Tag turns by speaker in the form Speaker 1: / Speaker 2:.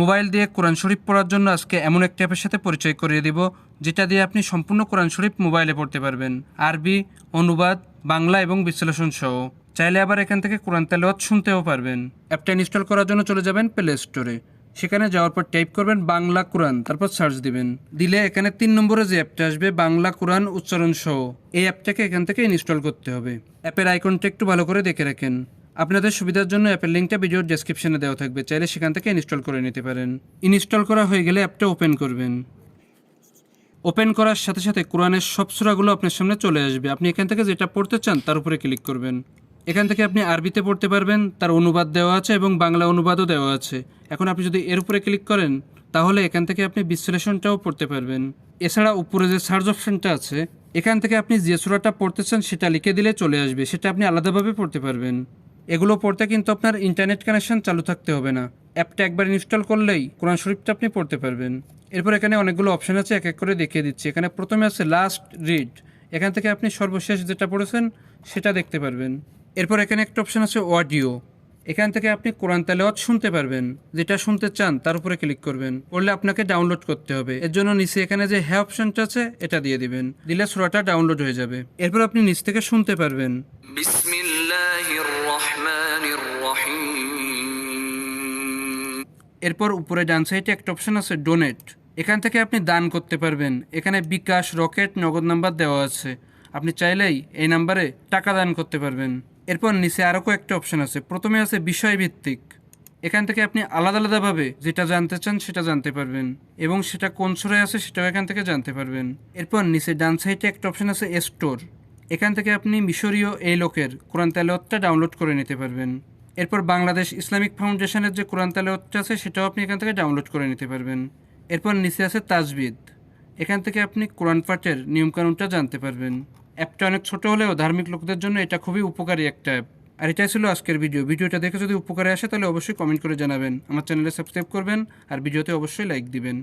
Speaker 1: Mobile দিয়ে কোরআন শরীফ পড়ার জন্য আজকে এমন একটা অ্যাপের সাথে পরিচয় করিয়ে দিব, যেটা দিয়ে আপনি সম্পূর্ণ কোরআন শরীফ মোবাইলে পড়তে পারবেন। আরবি, অনুবাদ, বাংলা এবং বিশ্লেষণ সহ। চাইলে আবার এখান থেকে কোরআন তেলাওয়াত শুনতেও পারবেন। অ্যাপটা ইনস্টল করার জন্য চলে যাবেন প্লে স্টোরে। সেখানে যাওয়ার পর টাইপ করবেন বাংলা কোরআন, তারপর সার্চ দিবেন। দিলে এখানে তিন নম্বরে যে অ্যাপটা আসবে, বাংলা কোরআন উচ্চারণ সহ, এই অ্যাপটাকে এখান থেকে ইনস্টল করতে হবে। অ্যাপের আইকনটা একটু ভালো করে দেখে রাখেন। আপনাদের সুবিধার জন্য অ্যাপের লিঙ্কটা ভিডিওর ডেসক্রিপশনে দেওয়া থাকবে। চাইলে সেখান থেকে ইনস্টল করে নিতে পারেন। ইনস্টল করা হয়ে গেলে অ্যাপটা ওপেন করবেন। ওপেন করার সাথে সাথে কোরআনের সব সূরাগুলো আপনার সামনে চলে আসবে। আপনি এখান থেকে যেটা পড়তে চান, তার উপরে ক্লিক করবেন। এখান থেকে আপনি আরবিতে পড়তে পারবেন, তার অনুবাদ দেওয়া আছে এবং বাংলা অনুবাদও দেওয়া আছে। এখন আপনি যদি এর উপরে ক্লিক করেন, তাহলে এখান থেকে আপনি বিশ্লেষণটাও পড়তে পারবেন। এছাড়া উপরে যে সার্চ অপশনটা আছে, এখান থেকে আপনি যে সূরাটা পড়তে চান, সেটা লিখে দিলে চলে আসবে। সেটা আপনি আলাদাভাবে পড়তে পারবেন। এগুলো পড়তে কিন্তু আপনার ইন্টারনেট কানেকশন চালু থাকতে হবে না। অ্যাপটা একবার ইনস্টল করলেই কোরআন শরীফটা আপনি পড়তে পারবেন। এরপর এখানে অনেকগুলো অপশান আছে, এক এক করে দেখিয়ে দিচ্ছি। এখানে প্রথমে আছে লাস্ট রিড এখান থেকে আপনি সর্বশেষ যেটা পড়েছেন, সেটা দেখতে পারবেন। এরপর এখানে একটা অপশন আছে অডিও এখান থেকে আপনি কোরআন তালেওয়াত শুনতে পারবেন। যেটা শুনতে চান, তার উপরে ক্লিক করবেন। করলে আপনাকে ডাউনলোড করতে হবে। এর জন্য নিচে এখানে যে হ্যাঁ অপশনটা আছে, এটা দিয়ে দিবেন। দিলে সুরাটা ডাউনলোড হয়ে যাবে। এরপর আপনি নিচ থেকে শুনতে পারবেন।
Speaker 2: বিসমি
Speaker 1: এরপর উপরে ডান সাইডে একটা অপশন আছে ডোনেট এখান থেকে আপনি দান করতে পারবেন। এখানে বিকাশ, রকেট, নগদ নাম্বার দেওয়া আছে। আপনি চাইলেই এই নাম্বারে টাকা দান করতে পারবেন। এরপর নিচে আরও কয়েকটা অপশন আছে। প্রথমে আছে বিষয়ভিত্তিক। এখান থেকে আপনি আলাদা আলাদাভাবে যেটা জানতে চান, সেটা জানতে পারবেন। এবং সেটা কোন সুরায় আছে, সেটাও এখান থেকে জানতে পারবেন। এরপর নিচে ডান সাইডে একটা অপশন আছে স্টোর এখান থেকে আপনি মিশরীয় এই লোকের, কোরআন তেলাওয়াতটা ডাউনলোড করে নিতে পারবেন। এরপর বাংলাদেশ ইসলামিক ফাউন্ডেশনের যে কোরআন তেলাওয়াতটা আছে, সেটাও আপনি এখান থেকে ডাউনলোড করে নিতে পারবেন। এরপর নিচে আছে তাজবিদ। এখান থেকে আপনি কোরআন পাঠের নিয়মকানুনটা জানতে পারবেন। অ্যাপটা অনেক ছোট হলেও ধার্মিক লোকদের জন্য এটা খুবই উপকারী একটা অ্যাপ। আর এটাই ছিল আজকের ভিডিও। ভিডিওটা দেখে যদি উপকারে আসে, তাহলে অবশ্যই কমেন্ট করে জানাবেন। আমার চ্যানেলে সাবস্ক্রাইব করবেন আর ভিডিওতে অবশ্যই লাইক দিবেন।